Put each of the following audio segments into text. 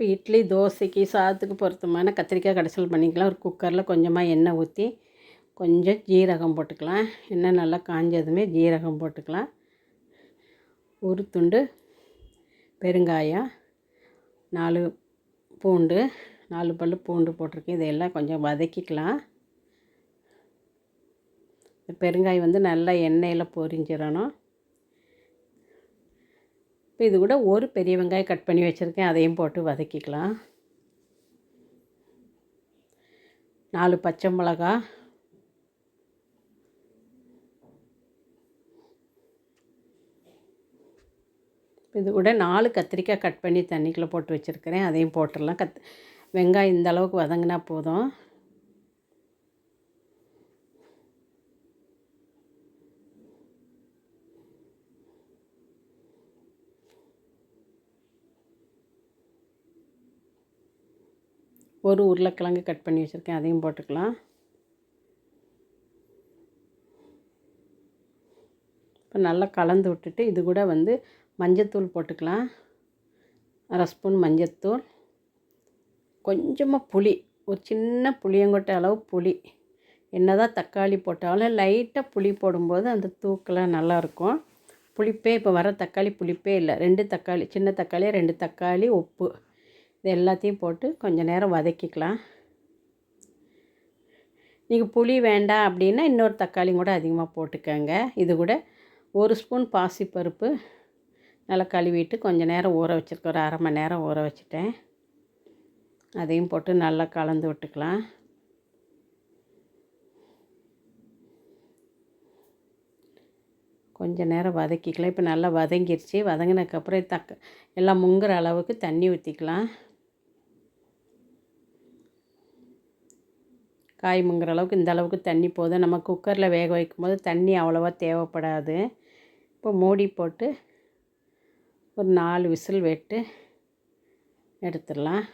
இப்போ இட்லி தோசைக்கு சாதத்துக்கு பொருத்தமான கத்திரிக்காய் கடைசல் பண்ணிக்கலாம். ஒரு குக்கரில் கொஞ்சமாக எண்ணெய் ஊற்றி கொஞ்சம் ஜீரகம் போட்டுக்கலாம். எண்ணெய் நல்லா காஞ்சதுமே ஜீரகம் போட்டுக்கலாம். ஒரு துண்டு பெருங்காயம் நாலு பூண்டு நாலு பல் பூண்டு போட்டிருக்கேன். இதையெல்லாம் கொஞ்சம் வதக்கிக்கலாம். பெருங்காயம் வந்து நல்லா எண்ணெயில் பொரிஞ்சிடணும். இப்போ இது கூட ஒரு பெரிய வெங்காயம் கட் பண்ணி வச்சுருக்கேன். அதையும் போட்டு வதக்கிக்கலாம். நாலு பச்சை மிளகா. இது கூட நாலு கத்திரிக்காய் கட் பண்ணி தண்ணிக்குள்ளே போட்டு வச்சுருக்கிறேன். அதையும் போட்டுடலாம். கத் வெங்காயம் இந்த அளவுக்கு வதங்கினா போதும். ஒரு உருளைக்கிழங்கு கட் பண்ணி வச்சுருக்கேன் அதையும் போட்டுக்கலாம். இப்போ நல்லா கலந்து விட்டுட்டு இது கூட வந்து மஞ்சத்தூள் போட்டுக்கலாம். அரை ஸ்பூன் மஞ்சத்தூள். கொஞ்சமாக புளி ஒரு சின்ன புளியங்கொட்டை அளவு புளி. என்ன தான் தக்காளி போட்டாலும் லைட்டாக புளி போடும்போது அந்த தூக்கெலாம் நல்லாயிருக்கும். புளிப்பே இப்போ வர தக்காளி புளிப்பே இல்லை. ரெண்டு தக்காளி சின்ன தக்காளி ரெண்டு தக்காளி உப்பு. இது எல்லாத்தையும் போட்டு கொஞ்சம் நேரம் வதக்கிக்கலாம். நீங்கள் புளி வேண்டாம் அப்படின்னா இன்னொரு தக்காளியும் கூட அதிகமாக போட்டுக்கோங்க. இது கூட ஒரு ஸ்பூன் பாசிப்பருப்பு நல்லா கழுவிட்டு கொஞ்சம் நேரம் ஊற வச்சுருக்கேன். ஒரு அரை மணி நேரம் ஊற வச்சுட்டேன். அதையும் போட்டு நல்லா கலந்து விட்டுக்கலாம். கொஞ்சம் நேரம் வதக்கிக்கலாம். இப்போ நல்லா வதங்கிருச்சு. வதங்கினதுக்கப்புறம் தக்க எல்லாம் முங்குற அளவுக்கு தண்ணி ஊற்றிக்கலாம் காய் முங்குற அளவுக்கு இந்த அளவுக்கு தண்ணி போதும் நம்ம குக்கரில் வேக வைக்கும்போது தண்ணி அவ்வளோவா தேவைப்படாது. இப்போ மூடி போட்டு ஒரு நாலு விசில் வெட்டு எடுத்துடலாம்.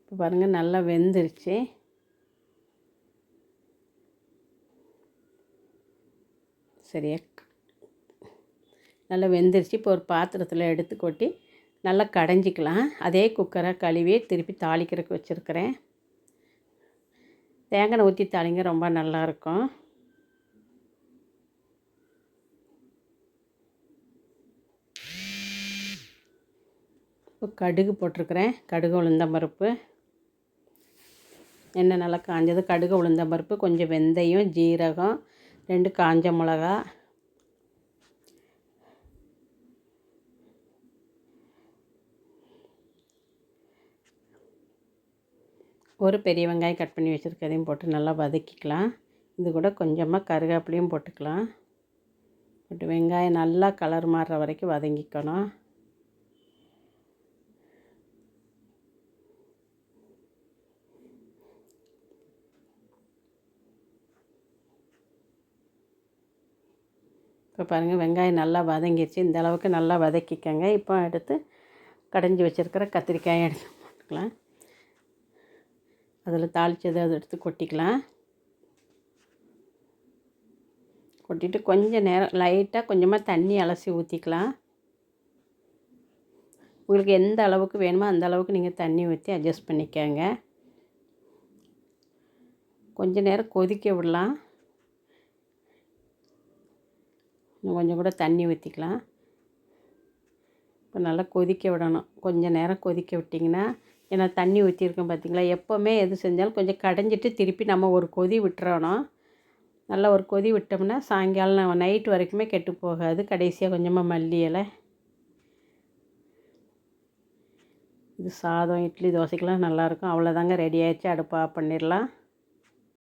இப்போ பாருங்கள் நல்லா வெந்துருச்சு. சரியா நல்லா வெந்துருச்சு. இப்போ ஒரு பாத்திரத்தில் எடுத்து கொட்டி நல்லா கடைஞ்சிக்கலாம். அதே குக்கரை கழுவி திருப்பி தாளிக்கிறதுக்கு வச்சுருக்கிறேன். தேங்காய் ஊற்றி தாளிங்க ரொம்ப நல்லாயிருக்கும். இப்போ கடுகு போட்டிருக்கிறேன். கடுகு உளுந்தம்பருப்பு எண்ணெய் நல்லா காஞ்சது கடுகு உளுந்தம்பருப்பு கொஞ்சம் வெந்தயம் ஜீரகம் ரெண்டு காஞ்ச மிளகா ஒரு பெரிய வெங்காயம் கட் பண்ணி வச்சுருக்கதையும் போட்டு நல்லா வதக்கிக்கலாம். இது கூட கொஞ்சமாக கருவேப்பிலையும் போட்டுக்கலாம். போட்டு வெங்காயம் நல்லா கலர் மாறுற வரைக்கும் வதங்கிக்கணும். இப்போ பாருங்கள் வெங்காயம் நல்லா வதங்கிடுச்சு இந்த அளவுக்கு நல்லா வதக்கிக்கங்க. இப்போ எடுத்து கடைஞ்சி வச்சுருக்கிற கத்திரிக்காயை எடுத்து போட்டுக்கலாம். அதில் தாளித்ததை அதை எடுத்து கொட்டிக்கலாம். கொட்டிட்டு கொஞ்சம் நேரம் லைட்டாக கொஞ்சமாக தண்ணி அலசி ஊற்றிக்கலாம் உங்களுக்கு எந்த அளவுக்கு வேணுமோ அந்த அளவுக்கு நீங்கள் தண்ணி ஊற்றி அட்ஜஸ்ட் பண்ணிக்கோங்க. கொஞ்ச நேரம் கொதிக்க விடலாம். இன்னும் கொஞ்சம் கூட தண்ணி ஊற்றிக்கலாம் இப்போ நல்லா கொதிக்க விடணும். கொஞ்சம் நேரம் கொதிக்க விட்டிங்கன்னா ஏன்னா தண்ணி ஊற்றிருக்கேன் பார்த்திங்களா? எப்போவுமே எது செஞ்சாலும் கொஞ்சம் கடைஞ்சிட்டு திருப்பி நம்ம ஒரு கொதி விட்டுறணும். நல்லா ஒரு கொதி விட்டோம்னா சாயங்காலம் நைட் வரைக்குமே கெட்டு போகாது. கடைசியாக கொஞ்சமாக மல்லி இலை. இது சாதம் இட்லி தோசைக்கெலாம் நல்லாயிருக்கும். அவ்வளோதாங்க ரெடி ஆகிடுச்சு அடுப்பாக பண்ணிடலாம்.